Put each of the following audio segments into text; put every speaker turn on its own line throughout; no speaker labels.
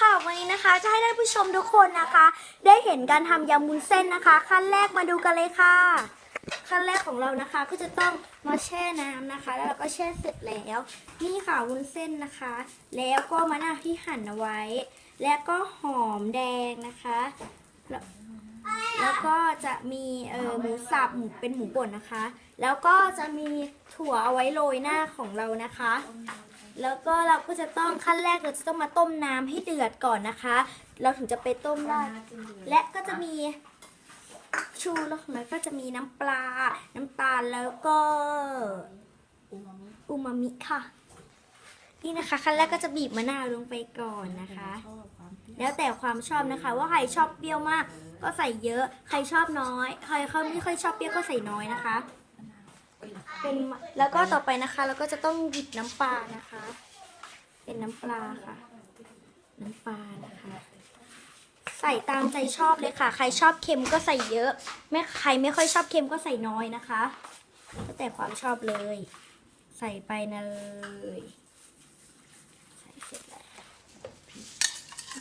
ค่ะวันนี้นะคะ จะให้ท่านผู้ชมทุกคนนะคะ ได้เห็นการทำยำวุ้นเส้นนะคะ ขั้นแรกมาดูกันเลยค่ะ ขั้นแรกของเรานะคะ ก็จะต้องมาแช่น้ำนะคะ แล้วเราก็แช่เสร็จแล้ว นี่ค่ะวุ้นเส้นนะคะ แล้วก็มะนาวที่หั่นเอาไว้ แล้วก็หอมแดงนะคะ แล้วแล้วก็จะมีเออหมูสับหมูเป็นหมูป่นนะคะ แล้วก็จะมีถั่วเอาไว้โรยหน้าของเรานะคะ แล้วก็เราก็จะต้องขั้นแรกเราจะต้องมาต้มน้ำให้เดือดก่อนนะคะ เราถึงจะไปต้มได้ และก็จะมีชูแล้วของเราก็จะมีน้ำปลา น้ำตาลแล้วก็อูมามิค่ะ นี่นะคะขั้นแรกก็จะบีบมะนาวลงไปก่อนนะคะ แล้วแต่ความชอบนะคะ ว่าใครชอบเปรี้ยวมาก ก็ใส่เยอะ ใครชอบน้อย ใครเขาไม่ค่อยชอบเปรี้ยวก็ใส่น้อยนะคะ เป็นแล้วก็ต่อไปนะคะ เราก็จะต้องหยิบน้ำปลานะคะ เป็นน้ำปลาค่ะ น้ำปลานะคะ ใส่ตามใจชอบเลยค่ะ ใครชอบเค็มก็ใส่เยอะ ไม่ใครไม่ค่อยชอบเค็มก็ใส่น้อยนะคะแล้วแต่ความชอบเลย ใส่ไปเลยใส่เสร็จแล้ว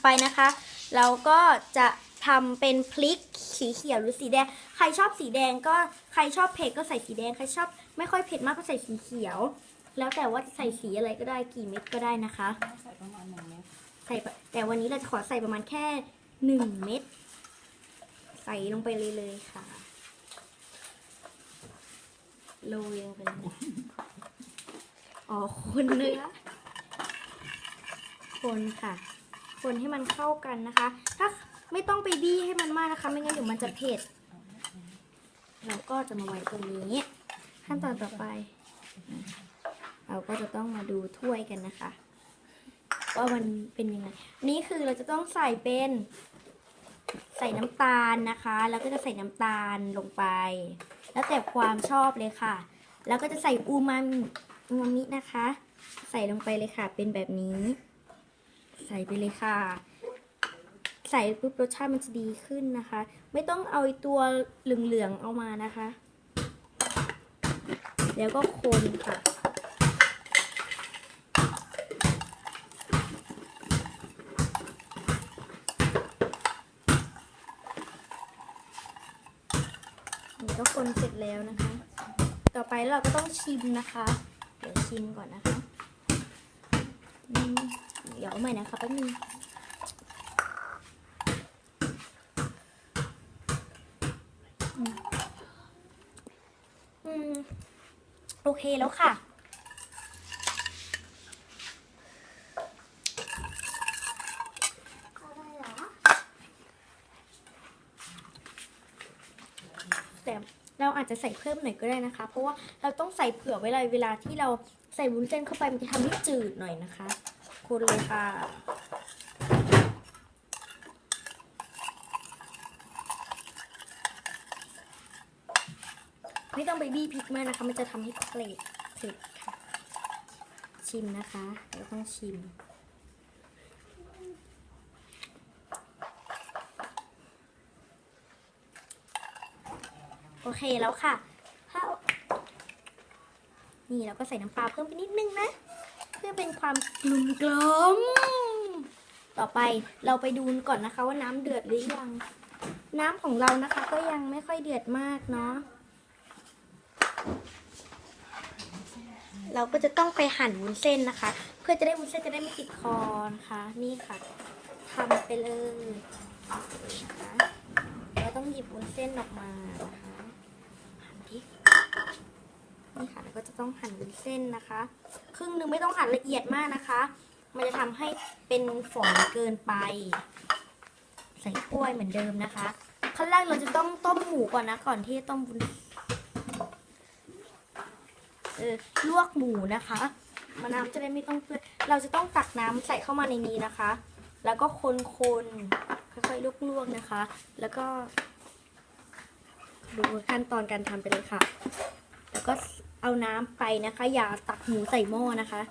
ไปนะคะ เราก็จะทำเป็นพริกสีเขียวหรือสีแดง ใครชอบสีแดงก็ใครชอบเผ็ดก็ใส่สีแดง ใครชอบ ไม่ค่อยเผ็ดมากก็ใส่สีเขียว แล้วแต่ว่าจะใส่สีอะไรก็ได้กี่เม็ดก็ได้นะคะ
ใส่ประมาณหนึ่งเม็ด
ใส่ไปแต่วันนี้เราจะขอใส่ประมาณแค่หนึ่งเม็ดใส่ลงไปเลยเลยค่ะโรยลงไปเลยอ๋อคนเนื้อคนค่ะ คนให้มันเข้ากันนะคะ ถ้าไม่ต้องไปบี้ให้มันมากนะคะ ไม่งั้นเดี๋ยวมันจะเผ็ด เราก็จะมาไว้ตรงนี้ ขั้นตอนต่อไป เราก็จะต้องมาดูถ้วยกันนะคะ ว่ามันเป็นยังไง นี่คือเราจะต้องใส่เป็นใส่น้ำตาลนะคะ แล้วก็จะใส่น้ำตาลลงไป แล้วแต่ความชอบเลยค่ะ แล้วก็จะใส่อูมามิอูมามินะคะ ใส่ลงไปเลยค่ะ เป็นแบบนี้ ใส่ไปเลยค่ะ ใส่ปุ๊บรสชาติมันจะดีขึ้นนะคะ ไม่ต้องเอาตัวเหลืองๆเอามานะคะ แล้วก็คนค่ะ นี่ก็คนเสร็จแล้วนะคะ ต่อไปเราก็ต้องชิมนะคะ เดี๋ยวชิมก่อนนะคะ เดี๋ยวเอาใหม่นะคะแป๊บนึงอือืม โอเคแล้วค่ะ แต่เราอาจจะใส่เพิ่มหน่อยก็ได้นะคะ เพราะว่าเราต้องใส่เผื่อไว้เลยเวลาที่เราใส่วุ้นเส้นเข้าไปมันจะทำให้จืดหน่อยนะคะ คนเลยค่ะ ไม่ต้องไปบี้พริกมากนะคะ มันจะทำให้เกล็ดเผ็ดค่ะ ชิมนะคะเราต้องชิม โอเคแล้วค่ะถ้านี่เราก็ใส่น้ำปลาเพิ่มไปนิดนึงนะ เพื่อเป็นความกลมกลมต่อไปเราไปดูก่อนนะคะว่าน้ำเดือดหรือยัง น้ำของเรานะคะ ก็ยังไม่ค่อยเดือดมากเนาะ เราก็จะต้องไปหั่นวุ้นเส้นนะคะ เพื่อจะได้วุ้นเส้นจะได้ไม่ติดคอนะคะ นี่ค่ะทำไปเลยเราต้องหยิบวุ้นเส้นออกมานะคะหั่นพริกนี่ค่ะแล้วก็จะต้องหั่นวุ้นเส้นนะคะ ครึ่งหนึ่งไม่ต้องหั่นละเอียดมากนะคะ มันจะทำให้เป็นฝอยเกินไป ใส่ถ้วยเหมือนเดิมนะคะขั้นแรกเราจะต้องต้มหมูก่อนนะก่อนที่จะต้มวุ้น เออลวกหมูนะคะมะน้ำจะได้ไม่ต้องเปื้อนเราจะต้องตักน้ำใส่เข้ามาในนี้นะคะ แล้วก็คนๆค่อยๆลวกๆนะคะ แล้วก็ดูขั้นตอนการทำไปเลยค่ะ แล้วก็เอาน้ำไปนะคะ อย่าตักหมูใส่หม้อนะคะ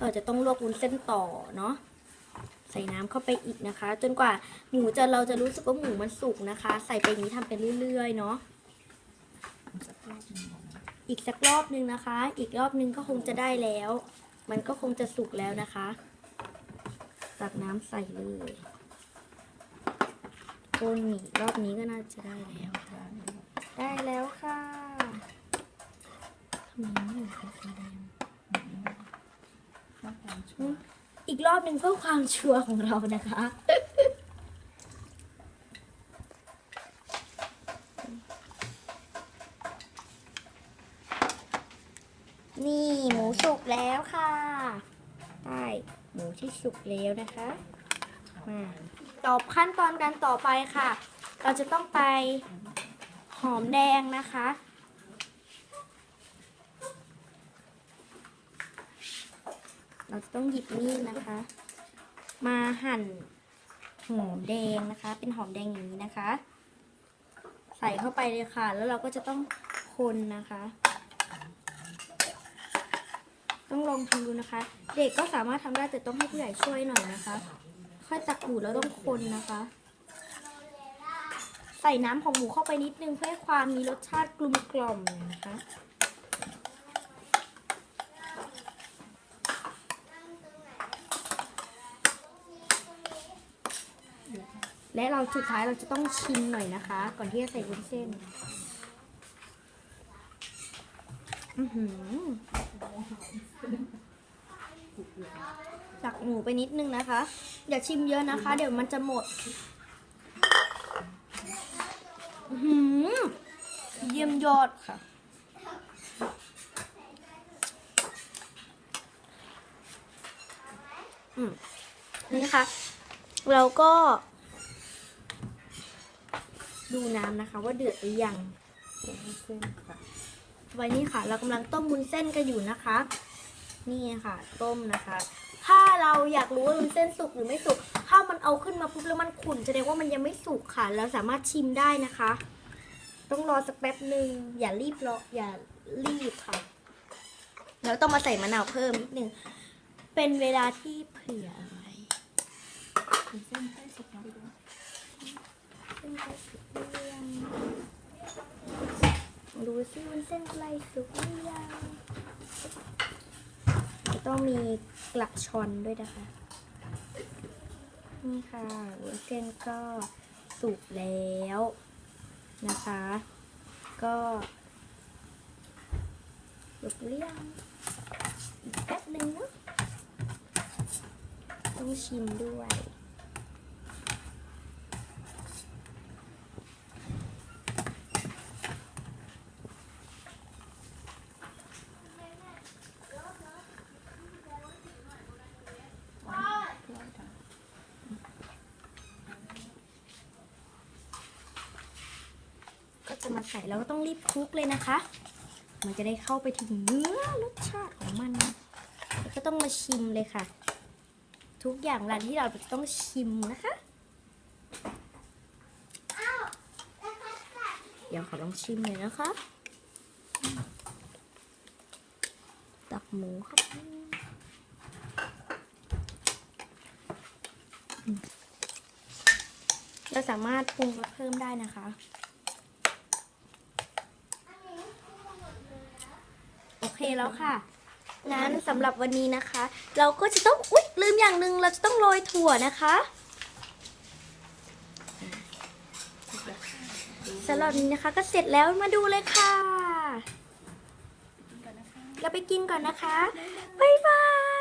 เราจะต้องลวกวุ้นเส้นต่อเนาะใส่น้ำเข้าไปอีกนะคะ จนกว่าหมูจะเราจะรู้สึกว่าหมูมันสุกนะคะ ใส่ไปนี้ทำไปเรื่อยๆเนาะ อีกสักรอบนึงนะคะ อีกรอบนึงก็คงจะได้แล้ว มันก็คงจะสุกแล้วนะคะ ตักน้ำใส่เลยคนอีกรอบนี้ก็น่าจะได้แล้วได้แล้วค่ะทำไมไม่อยู่กับสีแดงอีกรอบหนึ่งเพื่อความชัวร์ของเรานะคะ นี่หมูสุกแล้วค่ะได้หมูที่สุกแล้วนะคะมาต่อขั้นตอนการต่อไปค่ะ เราจะต้องไปหอมแดงนะคะ เราจะต้องหยิบมีดนะคะ มาหั่นหอมแดงนะคะ เป็นหอมแดงอย่างนี้นะคะ ใส่เข้าไปเลยค่ะ แล้วเราก็จะต้องคนนะคะ ต้อง ลองทำดูนะคะ เด็กก็สามารถทำได้แต่ต้องให้ผู้ใหญ่ช่วยหน่อยนะคะ ค่อยตักหมูแล้วต้องคนนะคะ ใส่น้ำของหมูเข้าไปนิดนึงเพื่อให้ความมีรสชาติกลมกล่อมนะคะและเราสุดท้ายเราจะต้องชิมหน่อยนะคะ ก่อนที่จะใส่วุ้นเส้น อือหือ ตักหมูไปนิดนึงนะคะอย่าชิมเยอะนะคะ เดี๋ยวมันจะหมดอื้อหือเยี่ยมยอดค่ะ อืมนี่นะคะเราก็ ดูน้ำนะคะ ว่าเดือดหรือยัง
เส้นค่ะ
ไว้นี่ค่ะ เรากำลังต้มวุ้นเส้นกันอยู่นะคะ นี่ค่ะ ต้มนะคะ ถ้าเราอยากรู้ว่าวุ้นเส้นสุกหรือไม่สุก ถ้ามันเอาขึ้นมาปุ๊บแล้วมันขุ่นแสดงว่ามันยังไม่สุกค่ะ เราสามารถชิมได้นะคะ ต้องรอสักแป๊บหนึ่งอย่ารีบรออย่ารีบค่ะ แล้วต้องมาใส่มะนาวเพิ่มนิดนึง เป็นเวลาที่เผื่อไว้
เส้นใกล้สุก
เส้นใกล้สุกหรือยังดูซิวุ้นเส้นใกล้สุกหรือยัง ต้องมีกลักชอนด้วยนะคะ นี่ค่ะวุ้นเส้นก็สุกแล้วนะคะ ก็ลุกเรือยังอีกแป๊บหนึ่งเนาะต้องชิมด้วย ก็จะ มาใส่แล้วก็ต้องรีบคลุกเลยนะคะ มันจะได้เข้าไปถึงเนื้อรสชาติของมันก็ต้องมาชิมเลยค่ะ ทุกอย่างร้านที่เราต้องชิมนะคะ เดี๋ยวขอลองชิมเลยนะคะ ตักหมูครับเราสามารถปรุงรสเพิ่มได้นะคะ โอเค แล้วค่ะงั้นสำหรับวันนี้นะคะ เราก็จะต้องอุ๊ยลืมอย่างหนึ่งเราจะต้องโรยถั่วนะคะสำหรับวันนี้นะคะก็เสร็จแล้วมาดูเลยค่ะ
กินกันนะคะ
เราไปกินก่อนนะคะ บ๊ายบาย